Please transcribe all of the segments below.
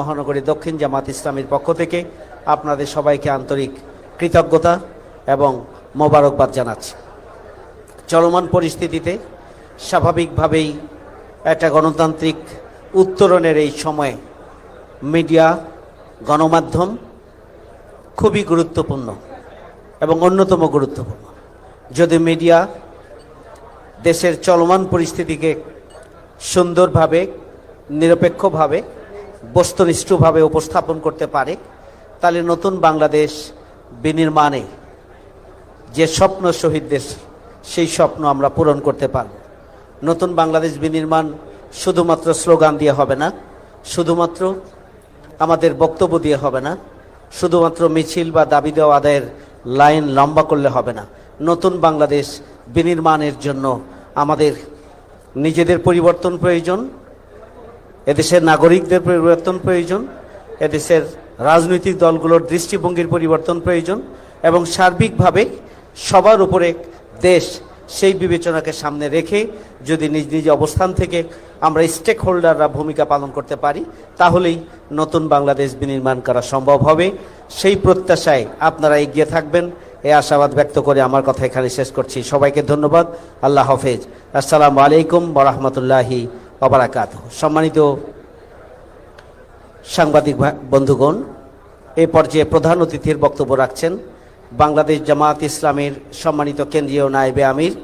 মহানগরী দক্ষিণ জামাত ইসলামের পক্ষ থেকে আপনাদের সবাইকে আন্তরিক কৃতজ্ঞতা এবং মোবারকবাদ জানাচ্ছি। চলমান পরিস্থিতিতে স্বাভাবিকভাবেই একটা গণতান্ত্রিক উত্তরণের এই সময়ে মিডিয়া, গণমাধ্যম খুবই গুরুত্বপূর্ণ এবং অন্যতম গুরুত্বপূর্ণ। যদি মিডিয়া দেশের চলমান পরিস্থিতিকে সুন্দরভাবে, নিরপেক্ষভাবে বস্তুনিষ্ঠভাবে উপস্থাপন করতে পারে, তাহলে নতুন বাংলাদেশ বিনির্মাণে যে স্বপ্ন শহীদদের, সেই স্বপ্ন আমরা পূরণ করতে পারব। নতুন বাংলাদেশ বিনির্মাণ শুধুমাত্র স্লোগান দিয়ে হবে না, শুধুমাত্র আমাদের বক্তব্য দিয়ে হবে না, শুধুমাত্র মিছিল বা দাবি দেওয়া আদায়ের লাইন লম্বা করলে হবে না। নতুন বাংলাদেশ বিনির্মাণের জন্য আমাদের নিজেদের পরিবর্তন প্রয়োজন এদেশের নাগরিকদের পরিবর্তন প্রয়োজন, এদেশের রাজনৈতিক দলগুলোর দৃষ্টিভঙ্গির পরিবর্তন প্রয়োজন, এবং সার্বিকভাবে সবার উপরে দেশ সেই বিবেচনাকে সামনে রেখে যদি নিজ নিজ অবস্থান থেকে আমরা স্টেক হোল্ডাররা ভূমিকা পালন করতে পারি, তাহলেই নতুন বাংলাদেশ বিনির্মাণ করা সম্ভব হবে। সেই প্রত্যাশায় আপনারা এগিয়ে থাকবেন এই আশাবাদ ব্যক্ত করে আমার কথা এখানে শেষ করছি। সবাইকে ধন্যবাদ। আল্লাহ হাফেজ। আসসালামু আলাইকুম বরহমতুল্লাহি অবরাকাত। সম্মানিত সাংবাদিক বন্ধুগণ, এ পর্যায়ে প্রধান অতিথির বক্তব্য রাখছেন বাংলাদেশ জামাত ইসলামের সম্মানিত কেন্দ্রীয় নায়েবে আমির,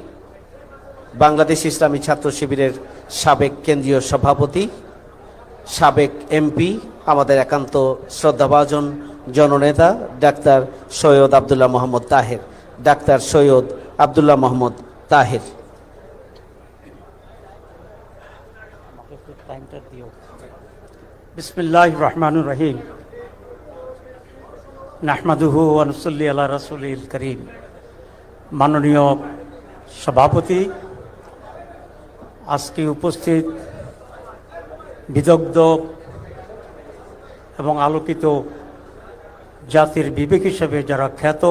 বাংলাদেশ ইসলামী ছাত্র শিবিরের সাবেক কেন্দ্রীয় সভাপতি, সাবেক এমপি, আমাদের একান্ত শ্রদ্ধাভাজন জননেতা ডাক্তার সৈয়দ আবদুল্লাহ মোহাম্মদ তাহের। ডাক্তার সৈয়দ আবদুল্লাহ মোহাম্মদ তাহের। বিসমিল্লাহ রহিম নাহমাদুহু মাননীয় সভাপতি আজকে উপস্থিত বিদগ্ধ এবং আলোকিত জাতির বিবেক হিসেবে যারা খ্যাত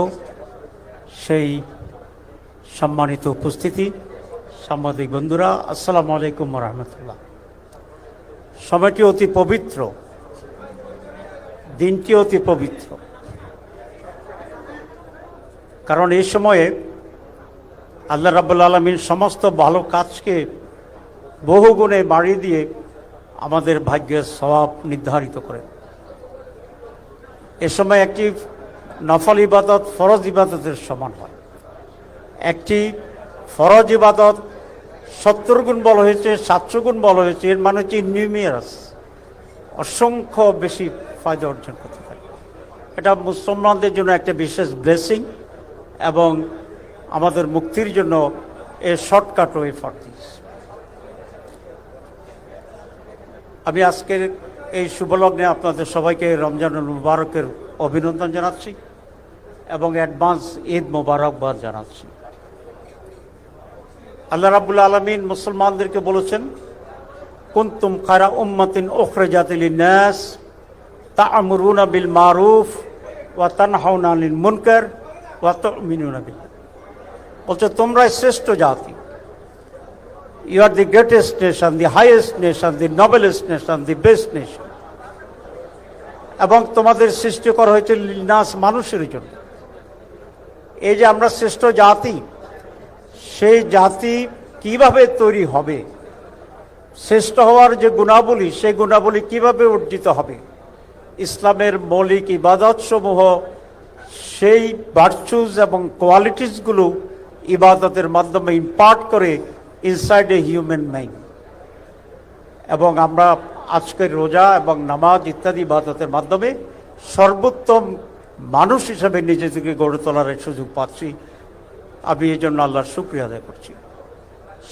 সেই সম্মানিত উপস্থিতি সাংবাদিক বন্ধুরা আসসালামু আলাইকুম রহমতুল্লাহ সময়টি অতি পবিত্র, দিনটি অতি পবিত্র। কারণ এই সময়ে আল্লাহ রাবুল আলমীর সমস্ত ভালো কাজকে বহু গুণে বাড়িয়ে দিয়ে আমাদের ভাগ্যের স্বভাব নির্ধারিত করে এ সময় একটি নফল ইবাদত ফরজ ইবাদতের সমান হয়। একটি ফরজ ইবাদত সত্তর গুণ বলা হয়েছে, সাতশো গুণ বল হয়েছে, এর মানে হচ্ছে নিউমিয়ারাস অসংখ্য বেশি ফায়দা অর্জন করতে পারে। এটা মুসলমানদের জন্য একটা বিশেষ ব্লেসিং এবং আমাদের মুক্তির জন্য a shortcut way for this আমি আজকের এই শুভলগ্নে আপনাদের সবাইকে রমজানুল মুবারকের অভিনন্দন জানাচ্ছি এবং অ্যাডভান্স ঈদ মোবারকবাদ জানাচ্ছি। আল্লাহ রাবুল আলমিন মুসলমানদেরকে বলেছেন, কুন্তুম খারা উম্মাতিন ওখরেজাতিল নাস তা আমরুনা বিল মারুফ ওয়া তানহাউনা আনিল মুনকার ওয়া তুমিনুনা বিল বলছে, তোমরা শ্রেষ্ঠ জাতি। You are the greatest nation the highest nation the noblest nation the best nation এবং তোমাদের সৃষ্টি করা হয়েছে নাস মানুষের জন্য। এই যে আমরা শ্রেষ্ঠ জাতি সেই জাতি কীভাবে তৈরি হবে? শ্রেষ্ঠ হওয়ার যে গুণাবলী, সেই গুণাবলী কীভাবে অর্জিত হবে? ইসলামের মৌলিক ইবাদতসমূহ, সেই ভার্চুজ এবং কোয়ালিটিসগুলো ইবাদতের মাধ্যমে ইম্পার্ট করে ইনসাইড এ হিউম্যান মাইন্ড এবং আমরা আজকের রোজা এবং নামাজ ইত্যাদি ইবাদতের মাধ্যমে সর্বোত্তম মানুষ হিসেবে নিজেদেরকে গড়ে তোলার সুযোগ পাচ্ছি। আমি এই জন্য আল্লাহর শুক্রিয়া আদায় করছি।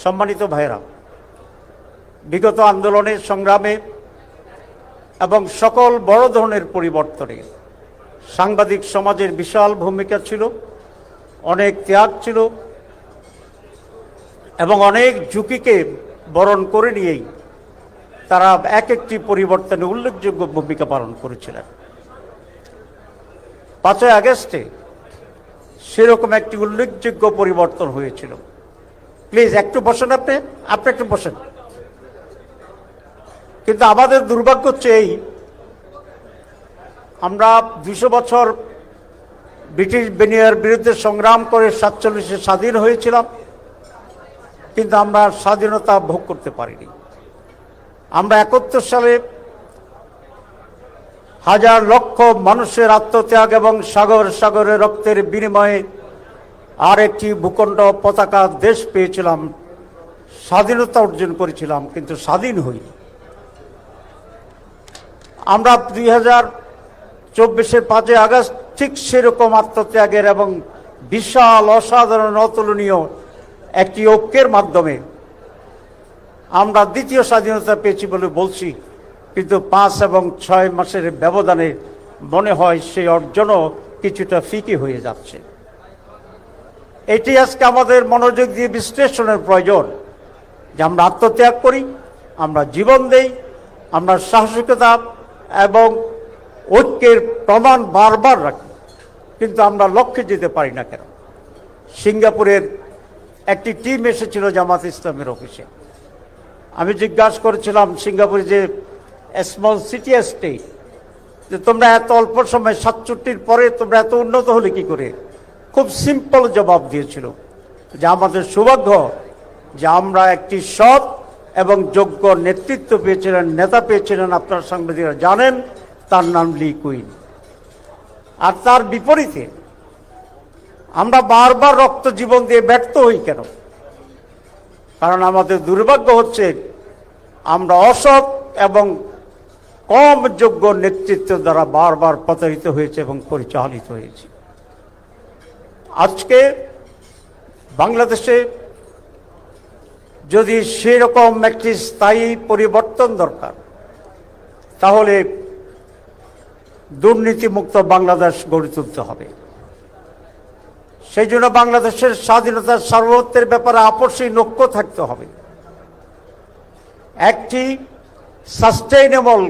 সম্মানিত ভাইরা বিগত আন্দোলনের সংগ্রামে এবং সকল বড় ধরনের পরিবর্তনে সাংবাদিক সমাজের বিশাল ভূমিকা ছিল, অনেক ত্যাগ ছিল এবং অনেক ঝুঁকিকে বরণ করে নিয়েই তারা এক একটি পরিবর্তনে উল্লেখযোগ্য ভূমিকা পালন করেছিলেন। পাঁচই আগস্টে সেরকম একটি উল্লেখযোগ্য পরিবর্তন হয়েছিল। প্লিজ, একটু বসেন আপনি। আপনি একটু বসেন। কিন্তু আমাদের দুর্ভাগ্য হচ্ছে এই, আমরা দুশো বছর ব্রিটিশ বেনিয়ার বিরুদ্ধে সংগ্রাম করে সাতচল্লিশে স্বাধীন হয়েছিলাম, কিন্তু আমরা স্বাধীনতা ভোগ করতে পারিনি। আমরা একাত্তর সালে হাজার লক্ষ মানুষের আত্মত্যাগ এবং সাগর সাগরে রক্তের বিনিময়ে আর একটি ভূখণ্ড পতাকা দেশ পেয়েছিলাম, স্বাধীনতা অর্জন করেছিলাম, কিন্তু স্বাধীন হইনি আমরা দুই হাজার চব্বিশের পাঁচই আগস্ট ঠিক সেরকম আত্মত্যাগের এবং বিশাল অসাধারণ, অতুলনীয় একটি ঐক্যের মাধ্যমে আমরা দ্বিতীয় স্বাধীনতা পেয়েছি বলে বলছি। কিন্তু পাঁচ এবং ছয় মাসের ব্যবধানে মনে হয় সেই অর্জনও কিছুটা ফিকি হয়ে যাচ্ছে। এটি আজকে আমাদের মনোযোগ দিয়ে বিশ্লেষণের প্রয়োজন যে আমরা আত্মত্যাগ করি, আমরা জীবন দেই, আমরা সাহসিকতা এবং ঐক্যের প্রমাণ বারবার রাখি, কিন্তু আমরা লক্ষ্যে যেতে পারি না কেন? সিঙ্গাপুরের একটি টিম এসেছিল জামাত ইসলামের অফিসে। আমি জিজ্ঞাসা করেছিলাম, সিঙ্গাপুরে যে স্মল সিটি স্টেট যে তোমরা এত অল্প সময় সাতষট্টির পরে তোমরা এত উন্নত হলে কি করে? খুব সিম্পল জবাব দিয়েছিল যে আমাদের সৌভাগ্য যে আমরা একটি সৎ এবং যোগ্য নেতৃত্ব পেয়েছিলেন, নেতা পেয়েছিলেন, আপনার সাংবাদিকরা জানেন, তার নাম লি কুইন। আর তার বিপরীতে আমরা বারবার রক্ত জীবন দিয়ে ব্যর্থ হই কেন? কারণ আমাদের দুর্ভাগ্য হচ্ছে আমরা অসৎ এবং কম যোগ্য নেতৃত্ব দ্বারা বারবার প্রতারিত হয়েছে এবং পরিচালিত হয়েছে। আজকে বাংলাদেশে যদি সেরকম একটি স্থায়ী পরিবর্তন দরকার, তাহলে দুর্নীতিমুক্ত বাংলাদেশ গড়ে তুলতে হবে। সেই জন্য বাংলাদেশের স্বাধীনতার সার্বত্বের ব্যাপারে আপসী লক্ষ্য থাকতে হবে। একটি সাস্টেইনেবল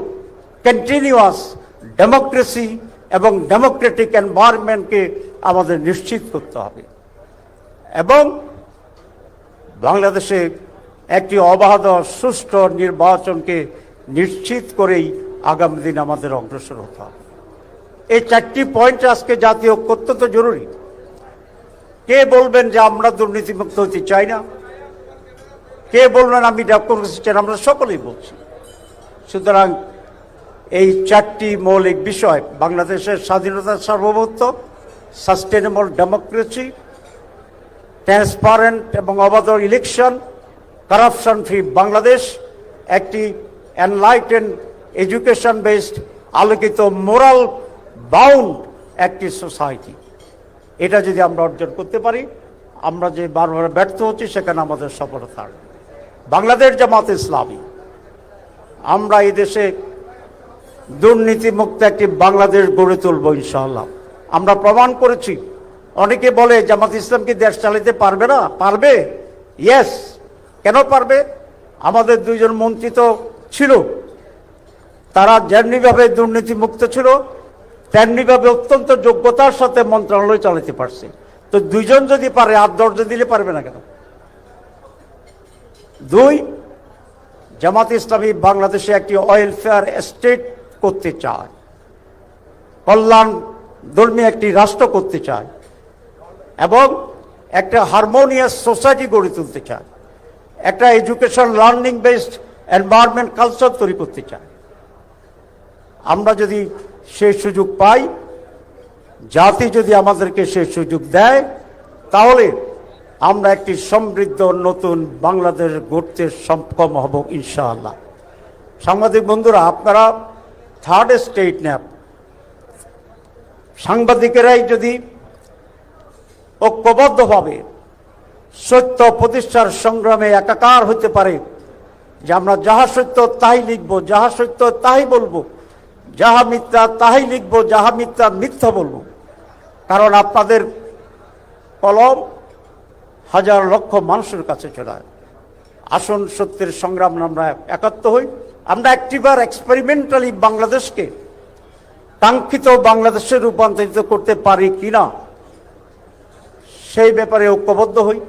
কন্টিনিউয়াস ডেমোক্রেসি এবং ডেমোক্রেটিক এনভায়রনমেন্টকে আমাদের নিশ্চিত করতে হবে। এবং বাংলাদেশে একটি অবাধ সুষ্ঠু নির্বাচনকে নিশ্চিত করেই আগামী দিন আমাদের অগ্রসর হতে হবে। এই চারটি পয়েন্ট আজকে জাতীয় অত্যন্ত জরুরি। কে বলবেন যে আমরা দুর্নীতিমুক্ত হতে চাই না? কে বলবেন আমি ডেমোক্রেসি চাই আমরা সকলেই বলছি। সুতরাং এই চারটি মৌলিক বিষয়, বাংলাদেশের স্বাধীনতার সার্বভৌমত্ব সাস্টেনেবল ডেমোক্রেসি ট্রান্সপারেন্ট এবং অবাধ ইলেকশন কারাপশন ফ্রি বাংলাদেশ একটি এনলাইটেন এডুকেশন বেসড আলোকিত মোরাল বাউন্ড একটি সোসাইটি এটা যদি আমরা অর্জন করতে পারি, আমরা যে বারবার ব্যর্থ হচ্ছি, সেখানে আমাদের সফলতা। বাংলাদেশ জামাত ইসলামী, আমরা এই দেশে দুর্নীতিমুক্ত একটি বাংলাদেশ গড়ে তুলব ইনশাআল্লাহ। আমরা প্রমাণ করেছি। অনেকে বলে, জামাত ইসলাম কি দেশ চালাতে পারবে না? পারবে? ইয়েস কেন পারবে? আমাদের দুইজন মন্ত্রী তো ছিল। তারা যেমনিভাবে দুর্নীতিমুক্ত ছিল, তেমনিভাবে অত্যন্ত যোগ্যতার সাথে মন্ত্রণালয় চালাতে পারছে। তো দুইজন যদি পারে, আর দশজন দিলে পারবে না কেন? দুই, জামাত ইসলামী বাংলাদেশে একটি ওয়েলফেয়ার স্টেট করতে চায়। কল্যাণ ধর্মী একটি রাষ্ট্র করতে চায় এবং একটা হারমোনিয়াস সোসাইটি গড়ে তুলতে চায়। একটা education learning based environment culture তৈরি করতে চায়। আমরা যদি সেই সুযোগ পাই, জাতি যদি আমাদেরকে সেই সুযোগ দেয়, তাহলে আমরা একটি সমৃদ্ধ নতুন বাংলাদেশ গড়তে সক্ষম হব ইনশাআল্লাহ। সাংবাদিক বন্ধুরা, আপনারা থার্ড স্টেট ন্যাপ। সাংবাদিকেরাই যদি ঐক্যবদ্ধভাবে সত্য প্রতিষ্ঠার সংগ্রামে একাকার হতে পারে, যে আমরা যাহা সত্য তাই লিখব, যাহা সত্য তাই বলব, যাহা মিথ্যা তাই লিখব, যাহা মিথ্যা মিথ্যা বলব, কারণ আপনাদের কলম হাজার লক্ষ মানুষের কাছে চলায় আসন সত্যের সংগ্রাম আমরা একাত্ম হই। আমরা একটিবার এক্সপেরিমেন্টালি বাংলাদেশকে কাঙ্ক্ষিত বাংলাদেশে রূপান্তরিত করতে পারি কিনা, সেই ব্যাপারে ঐক্যবদ্ধ হই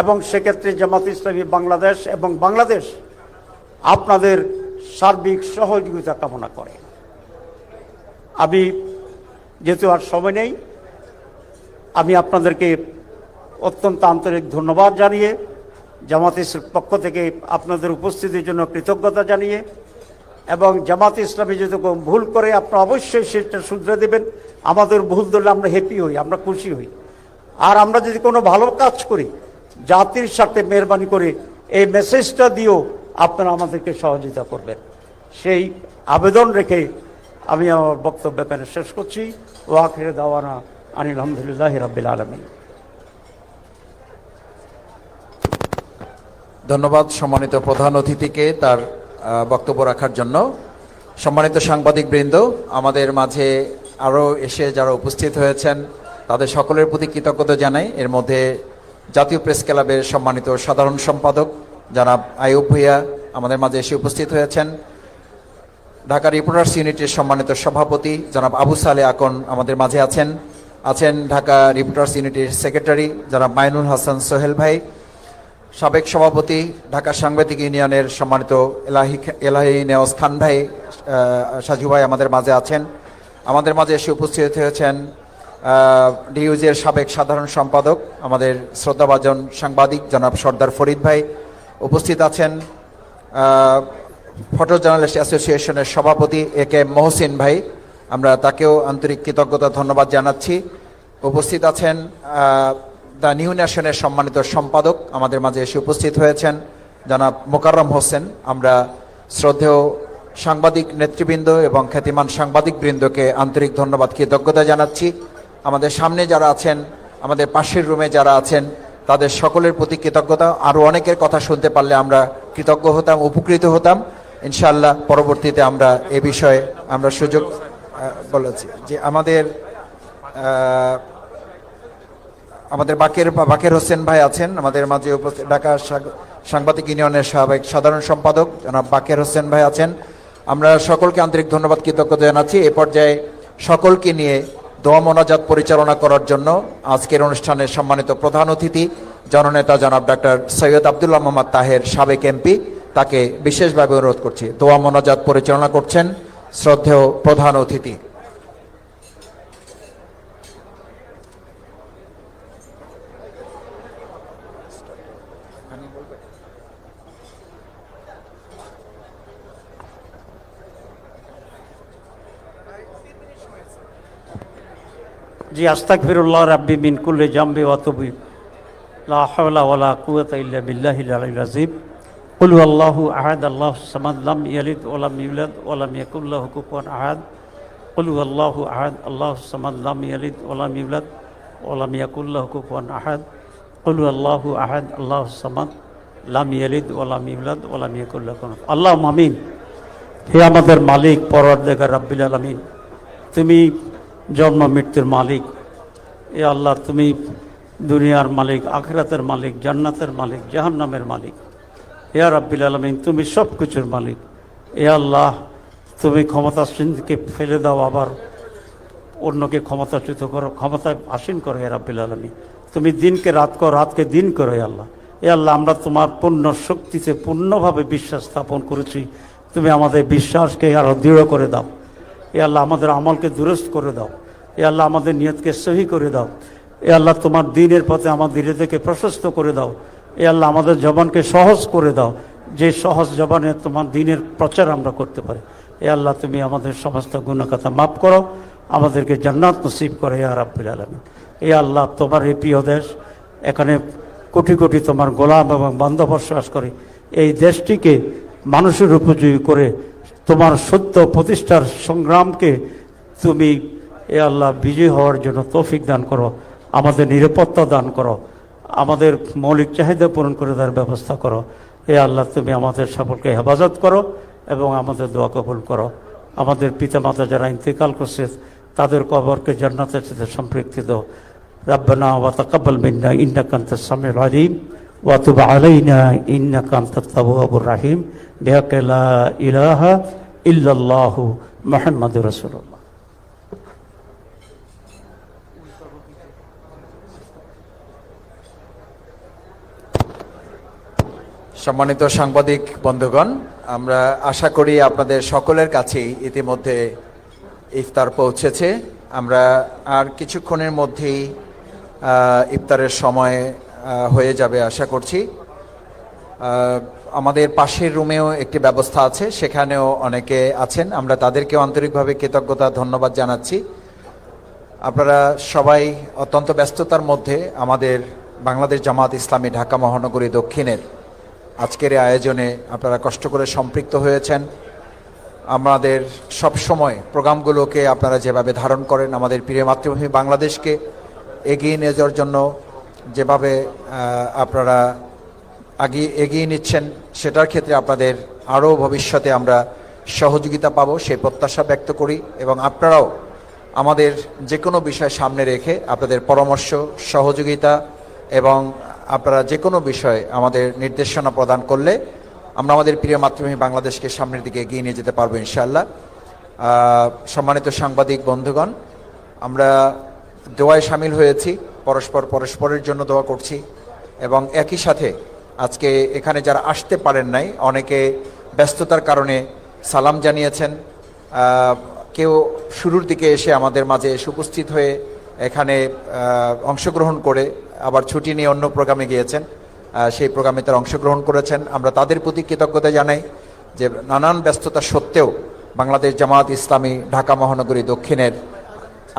এবং সেক্ষেত্রে জামাত ইসলামী বাংলাদেশ এবং বাংলাদেশ আপনাদের সার্বিক সহযোগিতা কামনা করে। আমি, যেহেতু আর সময় নেই, আমি আপনাদেরকে অত্যন্ত আন্তরিক ধন্যবাদ জানিয়ে জামাত পক্ষ থেকে আপনাদের উপস্থিতির জন্য কৃতজ্ঞতা জানিয়ে এবং জামাত ইসলামী যদি ভুল করে আপনারা অবশ্যই সেটা শুধরে দেবেন। আমাদের ভুল ধরলে আমরা হ্যাপি হই, আমরা খুশি হই। আর আমরা যদি কোনো ভালো কাজ করি, জাতির সাথে মেহরবানি করে এই মেসেজটা দিয়েও আপনারা আমাদেরকে সহযোগিতা করবেন। সেই আবেদন রেখে আমি আমার বক্তব্য শেষ করছি। ও আখিরে দাওয়ানা আনিল আলহামদুলিল্লাহ রাব্বিল আলমী ধন্যবাদ সম্মানিত প্রধান অতিথিকে তার বক্তব্য রাখার জন্য। সম্মানিত সাংবাদিক বৃন্দ আমাদের মাঝে আরও এসে যারা উপস্থিত হয়েছেন, তাদের সকলের প্রতি কৃতজ্ঞতা জানাই। এর মধ্যে জাতীয় প্রেস ক্লাবের সম্মানিত সাধারণ সম্পাদক জনাব আয়ুব ভূঁইয়া আমাদের মাঝে এসে উপস্থিত হয়েছেন। ঢাকা রিপোর্টার্স ইউনিটের সম্মানিত সভাপতি জনাব আবু সালে আকন আমাদের মাঝে আছেন। আছেন ঢাকা রিপোর্টার্স ইউনিটের সেক্রেটারি জনাব মাইনুল হাসান সোহেল ভাই। সাবেক সভাপতি ঢাকা সাংবাদিক ইউনিয়নের সম্মানিত এলাহি এলাহি নেওয়াজ খান ভাই সাজু ভাই আমাদের মাঝে আছেন। আমাদের মাঝে এসে উপস্থিত হয়েছেন ডিইউজের সাবেক সাধারণ সম্পাদক, আমাদের শ্রদ্ধাভাজন সাংবাদিক জনাব সর্দার ফরিদ ভাই উপস্থিত আছেন ফটো জার্নালিস্ট অ্যাসোসিয়েশনের সভাপতি এ কে মহসিন ভাই। আমরা তাকেও আন্তরিক কৃতজ্ঞতা, ধন্যবাদ জানাচ্ছি। উপস্থিত আছেন দ্য নিউ ন্যাশনের সম্মানিত সম্পাদক আমাদের মাঝে এসে উপস্থিত হয়েছেন, জনাব মোকাররম হোসেন। আমরা শ্রদ্ধেয় সাংবাদিক নেতৃবৃন্দ এবং খ্যাতিমান সাংবাদিক বৃন্দকে আন্তরিক ধন্যবাদ, কৃতজ্ঞতা জানাচ্ছি। আমাদের সামনে যারা আছেন, আমাদের পাশের রুমে যারা আছেন, তাদের সকলের প্রতি কৃতজ্ঞতা। আরও অনেকের কথা শুনতে পারলে আমরা কৃতজ্ঞ হতাম, উপকৃত হতাম। ইনশাআল্লাহ পরবর্তীতে আমরা এ বিষয়ে আমরা সুযোগ বলেছি যে আমাদের আমাদের বাকের বাকের হোসেন ভাই আছেন, আমাদের মাঝে উপস্থিত ঢাকা সাংবাদিক ইউনিয়নের সাবেক সাধারণ সম্পাদক, জনাব বাকের হোসেন ভাই আছেন। আমরা সকলকে আন্তরিক ধন্যবাদ কৃতজ্ঞতা জানাচ্ছি। এ পর্যায়ে সকলকে নিয়ে দোয়া মোনাজাত পরিচালনা করার জন্য আজকের অনুষ্ঠানের সম্মানিত প্রধান অতিথি, জননেতা জনাব ডাক্তার সৈয়দ আবদুল্লাহ মোহাম্মদ তাহের, সাবেক এমপি, তাকে বিশেষভাবে অনুরোধ করছি। দোয়া মোনাজাত পরিচালনা করছেন শ্রদ্ধেয় প্রধান অতিথি। জি আস্তাক ফিরুল্লাহ রাব্বি মিন কুল্লে জাম্বি ওয়াতবি লা হাওলা ওয়ালা কুওয়াতা ইল্লা বিল্লাহিল আলিয়্যিল আযীম। কুল হুয়াল্লাহু আহাদ, আল্লাহু সামাদ, লাম ইয়ালিদ ওয়া লাম ইউলাদ ওয়া লাম ইয়াকুল লাহু কুফুয়ান আহাদ। কুল হুয়াল্লাহু আহাদ, আল্লাহু সামাদ, লাম ইয়ালিদ ওয়া লাম ইউলাদ ওয়া লাম ইয়াকুল লাহু কুফুয়ান আহাদ। কুল হুয়াল্লাহু আহাদ, আল্লাহু সামাদ। লাম ইয়ালিদ ওয়া লাম ইউলাদ ওয়া লাম ইয়াকুল লাহু কুফুয়ান আহাদ আল্লাহুম্মা হে আমাদের মালিক, পরওয়ারদিগার রাব্বিল আলামিন, তুমি জন্ম মৃত্যুর মালিক। এ আল্লাহ, তুমি দুনিয়ার মালিক, আখরাতের মালিক, জান্নাতের মালিক, জাহান্নামের মালিক। হে রাব্বিল আলমিন, তুমি সব কিছুর মালিক। এ আল্লাহ, তুমি ক্ষমতাসীনকে ফেলে দাও আবার অন্যকে ক্ষমতাচ্যুত করো, ক্ষমতায় আসীন করো হে রাব্বিল আলমী তুমি দিনকে রাত করো, রাতকে দিন করো আল্লাহ। এ আল্লাহ, আমরা তোমার পূর্ণ শক্তিতে পূর্ণভাবে বিশ্বাস স্থাপন করেছি। তুমি আমাদের বিশ্বাসকে আরও দৃঢ় করে দাও। এ আল্লাহ, আমাদের আমলকে দুরস্ত করে দাও। এ আল্লাহ, আমাদের নিয়তকে সহি করে দাও। এ আল্লাহ, তোমার দিনের পথে আমাদের হৃদয়কে প্রশস্ত করে দাও। এ আল্লাহ, আমাদের জবানকে সহজ করে দাও। যে সহজ জবানে তোমার দিনের প্রচার আমরা করতে পারি। এ আল্লাহ, তুমি আমাদের সমস্ত গুণকথা মাফ করো। আমাদেরকে জান্নাত নসিব করে আর আব্বুল আলমী এ আল্লাহ, তোমার এই প্রিয় দেশ, এখানে কোটি কোটি তোমার গোলাম এবং বান্ধব বসবাস করে। এই দেশটিকে মানুষের উপযোগী করে তোমার সত্য প্রতিষ্ঠার সংগ্রামকে তুমি, এ আল্লাহ, বিজয়ী হওয়ার জন্য তৌফিক দান করো, আমাদের নিরাপত্তা দান করো, আমাদের মৌলিক চাহিদা পূরণ করে দেওয়ার ব্যবস্থা করো। এ আল্লাহ, তুমি আমাদের সকলকে হেফাজত করো এবং আমাদের দোয়া কবুল করো। আমাদের পিতামাতা যারা ইন্তেকাল করছে, তাদের কবরকে জান্নাতের সাথে সম্পৃক্তি দাও ربنا وتقبل منا إنك أنت السميع العليم وتب علينا إنك أنت التواب الرحيم بحق لا إله إلا الله محمد رسول الله সম্মানিত সাংবাদিক বন্ধুগণ আমরা আশা করি আপনাদের সকলের কাছেই ইতিমধ্যে ইফতার পৌঁছেছে আমরা আর কিছুক্ষণের মধ্যেই আহ, ইফতারের সময় হয়ে যাবে আশা করছি। আমাদের পাশের রুমেও একটি ব্যবস্থা আছে, সেখানেও অনেকে আছেন। আমরা তাদেরকেও আন্তরিকভাবে কৃতজ্ঞতা, ধন্যবাদ জানাচ্ছি। আপনারা সবাই অত্যন্ত ব্যস্ততার মধ্যে আমাদের বাংলাদেশ জামাত ইসলামী ঢাকা মহানগরী দক্ষিণের আজকের এই আয়োজনে আপনারা কষ্ট করে সম্পৃক্ত হয়েছেন। আমাদের সব সময় প্রোগ্রামগুলোকে আপনারা যেভাবে ধারণ করেন, আমাদের প্রিয় মাতৃভূমি বাংলাদেশকে এগিয়ে নিয়ে যাওয়ার জন্য যেভাবে আপনারা আগিয়ে এগিয়ে নিচ্ছেন, সেটার ক্ষেত্রে আপনাদের আরও ভবিষ্যতে আমরা সহযোগিতা পাবো, সেই প্রত্যাশা ব্যক্ত করি এবং আপনারাও আমাদের যে কোনো বিষয় সামনে রেখে আপনাদের পরামর্শ, সহযোগিতা এবং আপনারা যে কোনো বিষয়ে আমাদের নির্দেশনা প্রদান করলে আমরা আমাদের প্রিয় মাতৃভূমি বাংলাদেশকে সামনের দিকে এগিয়ে নিয়ে যেতে পারব ইনশাআল্লাহ। সম্মানিত সাংবাদিক বন্ধুগণ, আমরা দোয়ায় সামিল হয়েছি, পরস্পর পরস্পরের জন্য দোয়া করছি এবং একই সাথে আজকে এখানে যারা আসতে পারেন নাই, অনেকে ব্যস্ততার কারণে সালাম জানিয়েছেন। কেউ শুরুর দিকে এসে আমাদের মাঝে এসে উপস্থিত হয়ে এখানে অংশগ্রহণ করে আবার ছুটি নিয়ে অন্য প্রোগ্রামে গিয়েছেন। সেই প্রোগ্রামে তারা অংশগ্রহণ করেছেন। আমরা তাদের প্রতি কৃতজ্ঞতা জানাই যে নানান ব্যস্ততা সত্ত্বেও বাংলাদেশ জামাত ইসলামী ঢাকা মহানগরী দক্ষিণের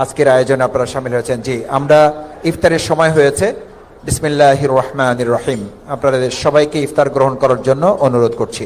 আজকের আয়োজনে আপনারা সামিল হয়েছেন। জি, আমরা ইফতারের সময় হয়েছে। বিসমিল্লাহ রহমান রহিম। আপনাদের সবাইকে ইফতার গ্রহণ করার জন্য অনুরোধ করছি।